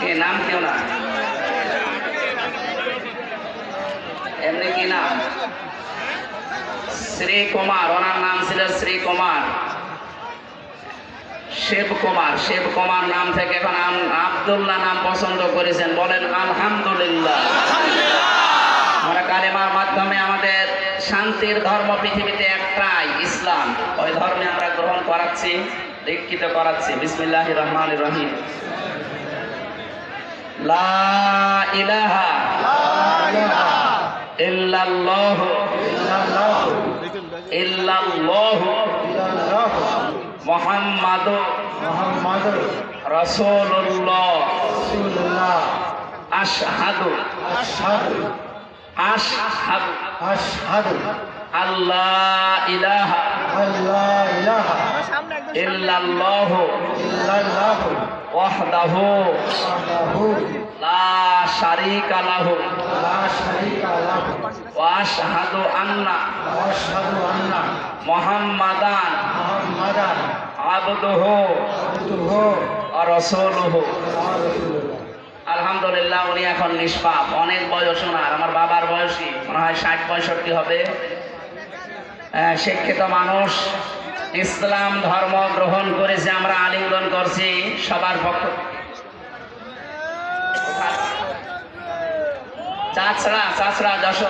কি নাম কেউ না। এমনি কি নাম? শ্রী কুমার ওনার নাম ছিল শ্রী কুমার কুমার কুমার নাম থেকে এখন আব্দুল্লাহ নাম পছন্দ করেছেন। বলেন, আলহামদুলিল্লাহ। কালেমার মাধ্যমে আমাদের শান্তির ধর্ম পৃথিবীতে একটাই, ইসলাম। ওই ধর্মে আমরা গ্রহণ করাচ্ছি, দীক্ষিত করাচ্ছি। বিসমিল্লাহ রহমান রহিম। লা ইলাহা ইল্লাল্লাহ ইল্লাল্লাহ মুহাম্মাদ মোহাম্মদ রাসূলুল্লাহ রাসূলুল্লাহ আশহাদু আশহাদু আশহাদু আশহাদু আল্লাহ ইলাহা আল্লা ইলাহা ইল্লাল্লাহ ইল্লাল্লাহ ওয়াহদাহু ওয়া রাসূলুহু ওয়া রাসূলুল্লাহ আলহামদুলিল্লাহ উনি এখন নিষ্পাপ। অনেক বয়স ওনার। আমার বাবার বয়সী। মনে হয় ষাট পঁয়ষট্টি হবে। আহ, শিক্ষিত মানুষ। ইসলাম ধর্ম গ্রহণ করেছে আমরা আলিঙ্গন করছি। সবার পক্ষ 咋吃了？咋吃了咋说